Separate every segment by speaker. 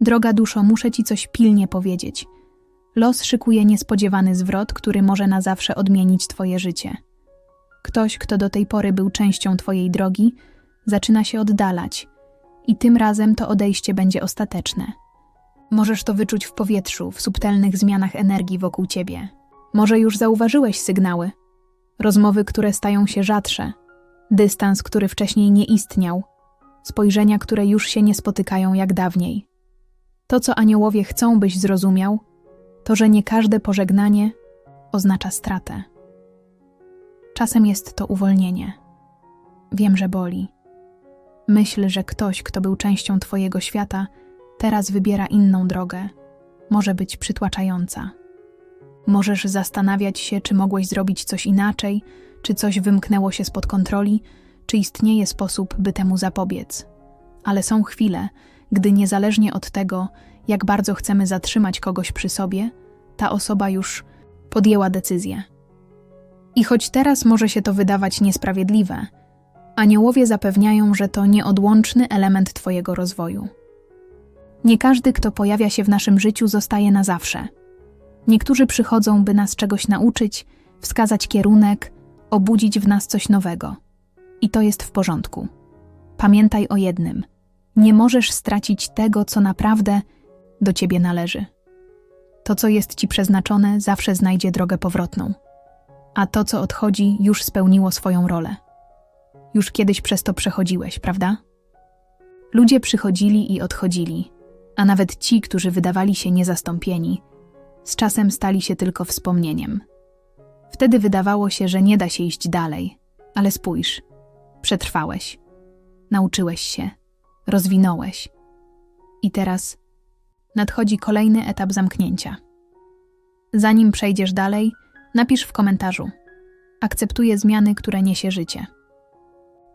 Speaker 1: Droga duszo, muszę ci coś pilnie powiedzieć. Los szykuje niespodziewany zwrot, który może na zawsze odmienić twoje życie. Ktoś, kto do tej pory był częścią twojej drogi, zaczyna się oddalać i tym razem to odejście będzie ostateczne. Możesz to wyczuć w powietrzu, w subtelnych zmianach energii wokół ciebie. Może już zauważyłeś sygnały. Rozmowy, które stają się rzadsze, dystans, który wcześniej nie istniał, spojrzenia, które już się nie spotykają jak dawniej. To, co aniołowie chcą, byś zrozumiał, to, że nie każde pożegnanie oznacza stratę. Czasem jest to uwolnienie. Wiem, że boli. Myśl, że ktoś, kto był częścią Twojego świata, teraz wybiera inną drogę, może być przytłaczająca. Możesz zastanawiać się, czy mogłeś zrobić coś inaczej, czy coś wymknęło się spod kontroli, czy istnieje sposób, by temu zapobiec. Ale są chwile, gdy niezależnie od tego, jak bardzo chcemy zatrzymać kogoś przy sobie, ta osoba już podjęła decyzję. I choć teraz może się to wydawać niesprawiedliwe, aniołowie zapewniają, że to nieodłączny element Twojego rozwoju. Nie każdy, kto pojawia się w naszym życiu, zostaje na zawsze. Niektórzy przychodzą, by nas czegoś nauczyć, wskazać kierunek, obudzić w nas coś nowego. I to jest w porządku. Pamiętaj o jednym: nie możesz stracić tego, co naprawdę do ciebie należy. To, co jest ci przeznaczone, zawsze znajdzie drogę powrotną, a to, co odchodzi, już spełniło swoją rolę. Już kiedyś przez to przechodziłeś, prawda? Ludzie przychodzili i odchodzili, a nawet ci, którzy wydawali się niezastąpieni, z czasem stali się tylko wspomnieniem. Wtedy wydawało się, że nie da się iść dalej, ale spójrz, przetrwałeś, nauczyłeś się, rozwinąłeś. I teraz nadchodzi kolejny etap zamknięcia. Zanim przejdziesz dalej, napisz w komentarzu: Akceptuję zmiany, które niesie życie.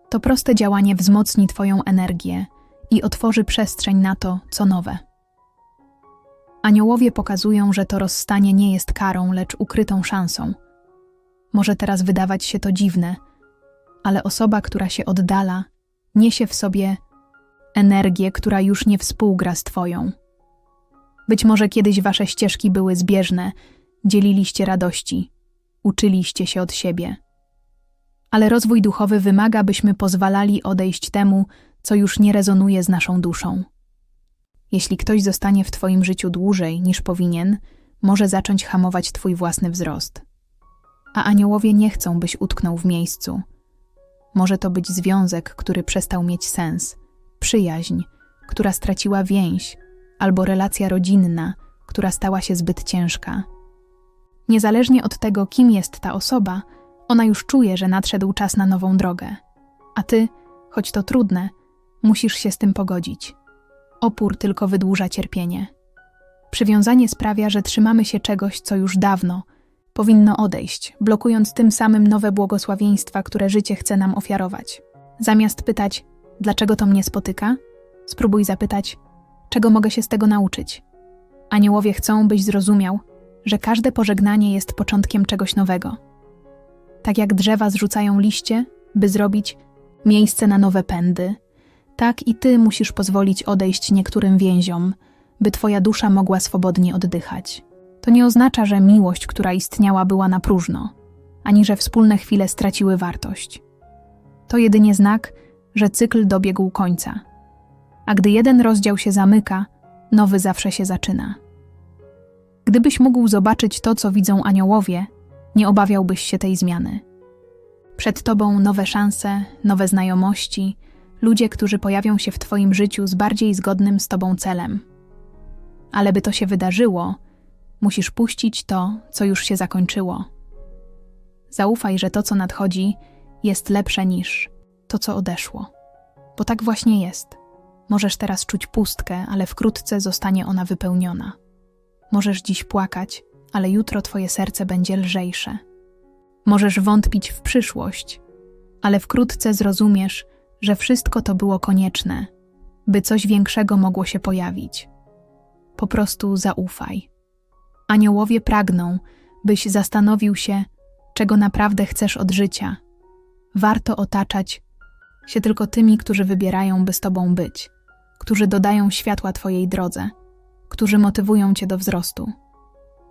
Speaker 1: To proste działanie wzmocni Twoją energię i otworzy przestrzeń na to, co nowe. Aniołowie pokazują, że to rozstanie nie jest karą, lecz ukrytą szansą. Może teraz wydawać się to dziwne, ale osoba, która się oddala, niesie w sobie energię, która już nie współgra z Twoją. Być może kiedyś Wasze ścieżki były zbieżne, dzieliliście radości, uczyliście się od siebie. Ale rozwój duchowy wymaga, byśmy pozwalali odejść temu, co już nie rezonuje z naszą duszą. Jeśli ktoś zostanie w Twoim życiu dłużej niż powinien, może zacząć hamować Twój własny wzrost. A aniołowie nie chcą, byś utknął w miejscu. Może to być związek, który przestał mieć sens, przyjaźń, która straciła więź, albo relacja rodzinna, która stała się zbyt ciężka. Niezależnie od tego, kim jest ta osoba, ona już czuje, że nadszedł czas na nową drogę. A ty, choć to trudne, musisz się z tym pogodzić. Opór tylko wydłuża cierpienie. Przywiązanie sprawia, że trzymamy się czegoś, co już dawno powinno odejść, blokując tym samym nowe błogosławieństwa, które życie chce nam ofiarować. Zamiast pytać, dlaczego to mnie spotyka, spróbuj zapytać, czego mogę się z tego nauczyć. Aniołowie chcą, byś zrozumiał, że każde pożegnanie jest początkiem czegoś nowego. Tak jak drzewa zrzucają liście, by zrobić miejsce na nowe pędy, tak i ty musisz pozwolić odejść niektórym więziom, by twoja dusza mogła swobodnie oddychać. To nie oznacza, że miłość, która istniała, była na próżno, ani że wspólne chwile straciły wartość. To jedynie znak, że cykl dobiegł końca. A gdy jeden rozdział się zamyka, nowy zawsze się zaczyna. Gdybyś mógł zobaczyć to, co widzą aniołowie, nie obawiałbyś się tej zmiany. Przed tobą nowe szanse, nowe znajomości, ludzie, którzy pojawią się w Twoim życiu z bardziej zgodnym z Tobą celem. Ale by to się wydarzyło, musisz puścić to, co już się zakończyło. Zaufaj, że to, co nadchodzi, jest lepsze niż to, co odeszło. Bo tak właśnie jest. Możesz teraz czuć pustkę, ale wkrótce zostanie ona wypełniona. Możesz dziś płakać, ale jutro Twoje serce będzie lżejsze. Możesz wątpić w przyszłość, ale wkrótce zrozumiesz, że wszystko to było konieczne, by coś większego mogło się pojawić. Po prostu zaufaj. Aniołowie pragną, byś zastanowił się, czego naprawdę chcesz od życia. Warto otaczać się tylko tymi, którzy wybierają, by z tobą być, którzy dodają światła Twojej drodze, którzy motywują Cię do wzrostu.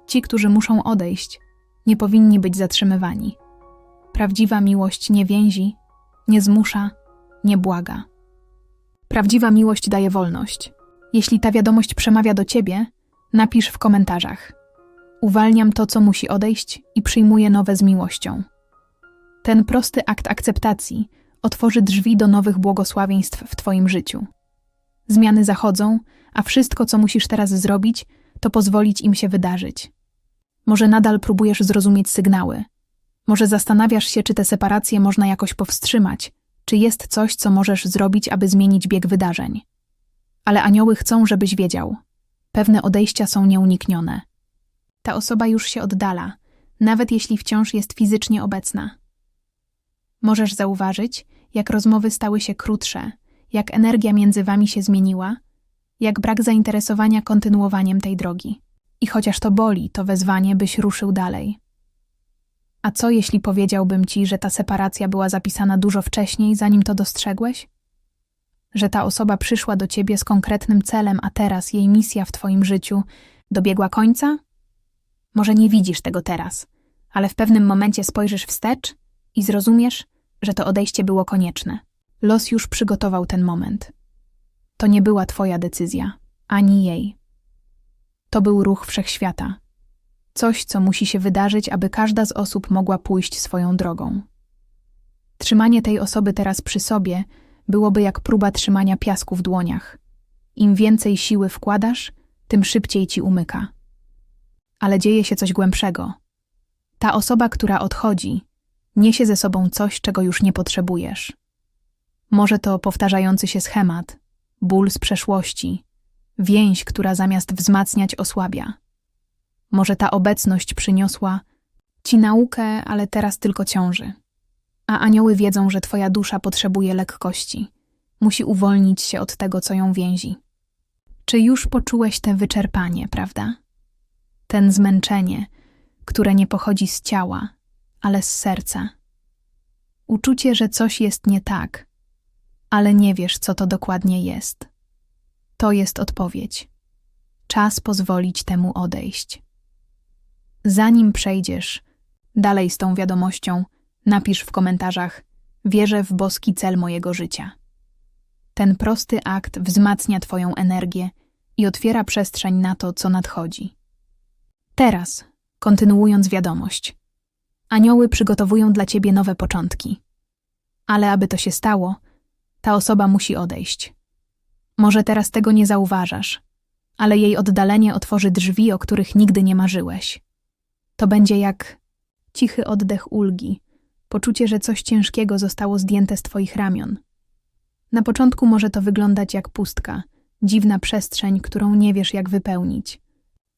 Speaker 1: Ci, którzy muszą odejść, nie powinni być zatrzymywani. Prawdziwa miłość nie więzi, nie zmusza, nie błaga. Prawdziwa miłość daje wolność. Jeśli ta wiadomość przemawia do Ciebie, napisz w komentarzach. Uwalniam to, co musi odejść i przyjmuję nowe z miłością. Ten prosty akt akceptacji otworzy drzwi do nowych błogosławieństw w Twoim życiu. Zmiany zachodzą, a wszystko, co musisz teraz zrobić, to pozwolić im się wydarzyć. Może nadal próbujesz zrozumieć sygnały. Może zastanawiasz się, czy tę separację można jakoś powstrzymać, czy jest coś, co możesz zrobić, aby zmienić bieg wydarzeń. Ale anioły chcą, żebyś wiedział. Pewne odejścia są nieuniknione. Ta osoba już się oddala, nawet jeśli wciąż jest fizycznie obecna. Możesz zauważyć, jak rozmowy stały się krótsze, jak energia między wami się zmieniła, jak brak zainteresowania kontynuowaniem tej drogi. I chociaż to boli, to wezwanie, byś ruszył dalej. A co jeśli powiedziałbym ci, że ta separacja była zapisana dużo wcześniej, zanim to dostrzegłeś? Że ta osoba przyszła do ciebie z konkretnym celem, a teraz jej misja w twoim życiu dobiegła końca? Może nie widzisz tego teraz, ale w pewnym momencie spojrzysz wstecz i zrozumiesz, że to odejście było konieczne. Los już przygotował ten moment. To nie była twoja decyzja, ani jej. To był ruch wszechświata. Coś, co musi się wydarzyć, aby każda z osób mogła pójść swoją drogą. Trzymanie tej osoby teraz przy sobie byłoby jak próba trzymania piasku w dłoniach. Im więcej siły wkładasz, tym szybciej ci umyka. Ale dzieje się coś głębszego. Ta osoba, która odchodzi, niesie ze sobą coś, czego już nie potrzebujesz. Może to powtarzający się schemat, ból z przeszłości, więź, która zamiast wzmacniać osłabia. Może ta obecność przyniosła ci naukę, ale teraz tylko ciąży. A anioły wiedzą, że twoja dusza potrzebuje lekkości. Musi uwolnić się od tego, co ją więzi. Czy już poczułeś te wyczerpanie, prawda? Ten zmęczenie, które nie pochodzi z ciała, ale z serca. Uczucie, że coś jest nie tak, ale nie wiesz, co to dokładnie jest. To jest odpowiedź. Czas pozwolić temu odejść. Zanim przejdziesz dalej z tą wiadomością, napisz w komentarzach: Wierzę w boski cel mojego życia. Ten prosty akt wzmacnia Twoją energię i otwiera przestrzeń na to, co nadchodzi. Teraz, kontynuując wiadomość, anioły przygotowują dla Ciebie nowe początki. Ale aby to się stało, ta osoba musi odejść. Może teraz tego nie zauważasz, ale jej oddalenie otworzy drzwi, o których nigdy nie marzyłeś. To będzie jak cichy oddech ulgi, poczucie, że coś ciężkiego zostało zdjęte z twoich ramion. Na początku może to wyglądać jak pustka, dziwna przestrzeń, którą nie wiesz jak wypełnić.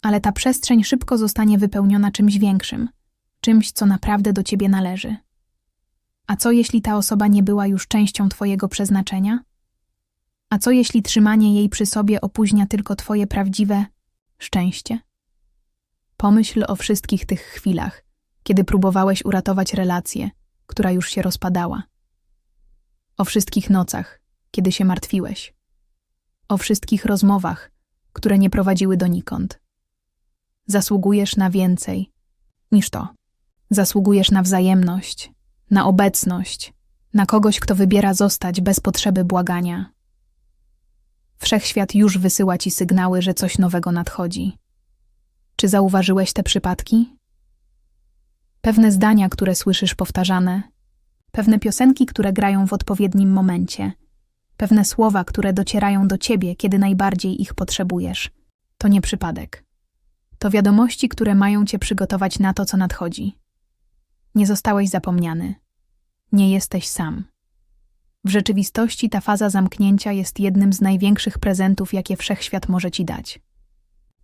Speaker 1: Ale ta przestrzeń szybko zostanie wypełniona czymś większym, czymś, co naprawdę do ciebie należy. A co jeśli ta osoba nie była już częścią Twojego przeznaczenia? A co jeśli trzymanie jej przy sobie opóźnia tylko Twoje prawdziwe szczęście? Pomyśl o wszystkich tych chwilach, kiedy próbowałeś uratować relację, która już się rozpadała. O wszystkich nocach, kiedy się martwiłeś. O wszystkich rozmowach, które nie prowadziły donikąd. Zasługujesz na więcej niż to. Zasługujesz na wzajemność, na obecność, na kogoś, kto wybiera zostać bez potrzeby błagania. Wszechświat już wysyła ci sygnały, że coś nowego nadchodzi. Czy zauważyłeś te przypadki? Pewne zdania, które słyszysz powtarzane, pewne piosenki, które grają w odpowiednim momencie, pewne słowa, które docierają do ciebie, kiedy najbardziej ich potrzebujesz. To nie przypadek. To wiadomości, które mają cię przygotować na to, co nadchodzi. Nie zostałeś zapomniany. Nie jesteś sam. W rzeczywistości ta faza zamknięcia jest jednym z największych prezentów, jakie wszechświat może ci dać.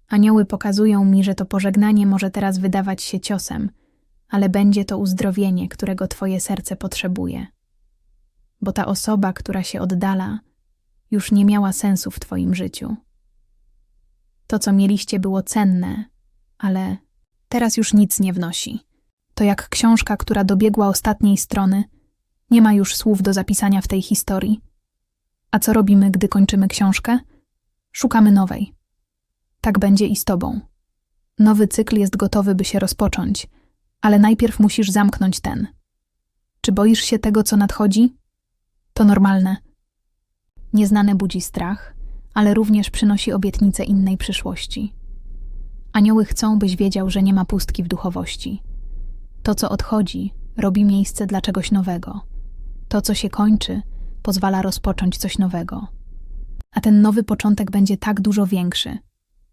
Speaker 1: Anioły pokazują mi, że to pożegnanie może teraz wydawać się ciosem, ale będzie to uzdrowienie, którego twoje serce potrzebuje. Bo ta osoba, która się oddala, już nie miała sensu w twoim życiu. To, co mieliście, było cenne, ale teraz już nic nie wnosi. To jak książka, która dobiegła ostatniej strony, nie ma już słów do zapisania w tej historii. A co robimy, gdy kończymy książkę? Szukamy nowej. Tak będzie i z tobą. Nowy cykl jest gotowy, by się rozpocząć, ale najpierw musisz zamknąć ten. Czy boisz się tego, co nadchodzi? To normalne. Nieznane budzi strach, ale również przynosi obietnicę innej przyszłości. Anioły chcą, byś wiedział, że nie ma pustki w duchowości. To, co odchodzi, robi miejsce dla czegoś nowego. To, co się kończy, pozwala rozpocząć coś nowego. A ten nowy początek będzie tak dużo większy,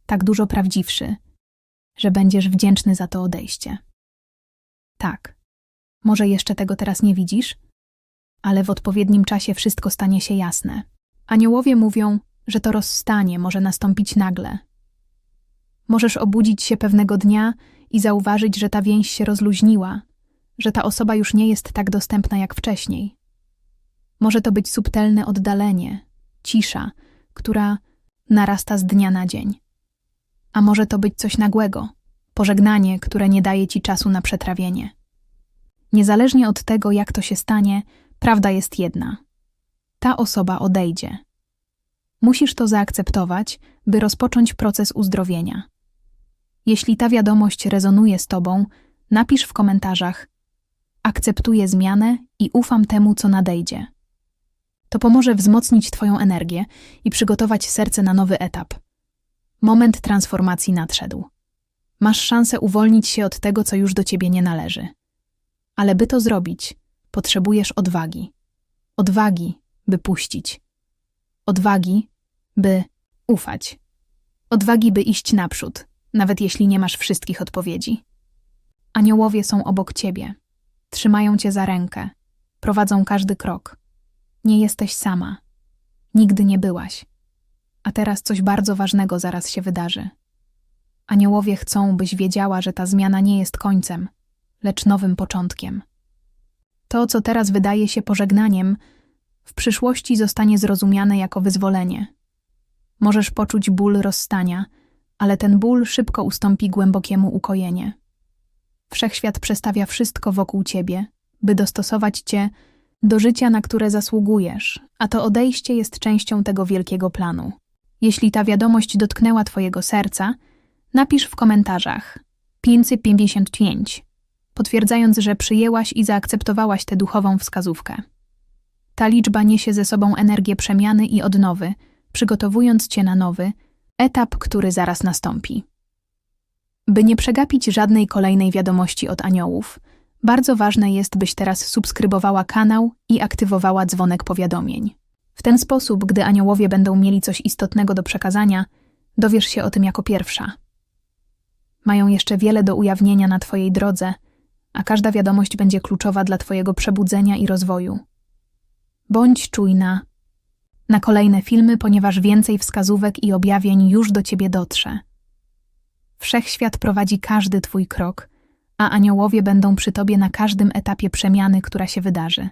Speaker 1: tak dużo prawdziwszy, że będziesz wdzięczny za to odejście. Tak, może jeszcze tego teraz nie widzisz, ale w odpowiednim czasie wszystko stanie się jasne. Aniołowie mówią, że to rozstanie może nastąpić nagle. Możesz obudzić się pewnego dnia i zauważyć, że ta więź się rozluźniła, że ta osoba już nie jest tak dostępna jak wcześniej. Może to być subtelne oddalenie, cisza, która narasta z dnia na dzień. A może to być coś nagłego, pożegnanie, które nie daje ci czasu na przetrawienie. Niezależnie od tego, jak to się stanie, prawda jest jedna. Ta osoba odejdzie. Musisz to zaakceptować, by rozpocząć proces uzdrowienia. Jeśli ta wiadomość rezonuje z Tobą, napisz w komentarzach: Akceptuję zmianę i ufam temu, co nadejdzie. To pomoże wzmocnić Twoją energię i przygotować serce na nowy etap. Moment transformacji nadszedł. Masz szansę uwolnić się od tego, co już do Ciebie nie należy. Ale by to zrobić, potrzebujesz odwagi. Odwagi, by puścić. Odwagi, by ufać. Odwagi, by iść naprzód, nawet jeśli nie masz wszystkich odpowiedzi. Aniołowie są obok ciebie, trzymają cię za rękę, prowadzą każdy krok. Nie jesteś sama. Nigdy nie byłaś. A teraz coś bardzo ważnego zaraz się wydarzy. Aniołowie chcą, byś wiedziała, że ta zmiana nie jest końcem, lecz nowym początkiem. To, co teraz wydaje się pożegnaniem, w przyszłości zostanie zrozumiane jako wyzwolenie. Możesz poczuć ból rozstania, ale ten ból szybko ustąpi głębokiemu ukojenie. Wszechświat przestawia wszystko wokół ciebie, by dostosować cię do życia, na które zasługujesz, a to odejście jest częścią tego wielkiego planu. Jeśli ta wiadomość dotknęła twojego serca, napisz w komentarzach 555, potwierdzając, że przyjęłaś i zaakceptowałaś tę duchową wskazówkę. Ta liczba niesie ze sobą energię przemiany i odnowy, przygotowując cię na nowy etap, który zaraz nastąpi. By nie przegapić żadnej kolejnej wiadomości od aniołów, bardzo ważne jest, byś teraz subskrybowała kanał i aktywowała dzwonek powiadomień. W ten sposób, gdy aniołowie będą mieli coś istotnego do przekazania, dowiesz się o tym jako pierwsza. Mają jeszcze wiele do ujawnienia na Twojej drodze, a każda wiadomość będzie kluczowa dla Twojego przebudzenia i rozwoju. Bądź czujna na kolejne filmy, ponieważ więcej wskazówek i objawień już do Ciebie dotrze. Wszechświat prowadzi każdy Twój krok, a aniołowie będą przy Tobie na każdym etapie przemiany, która się wydarzy.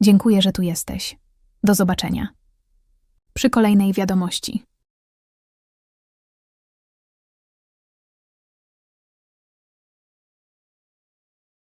Speaker 1: Dziękuję, że tu jesteś. Do zobaczenia. Przy kolejnej wiadomości.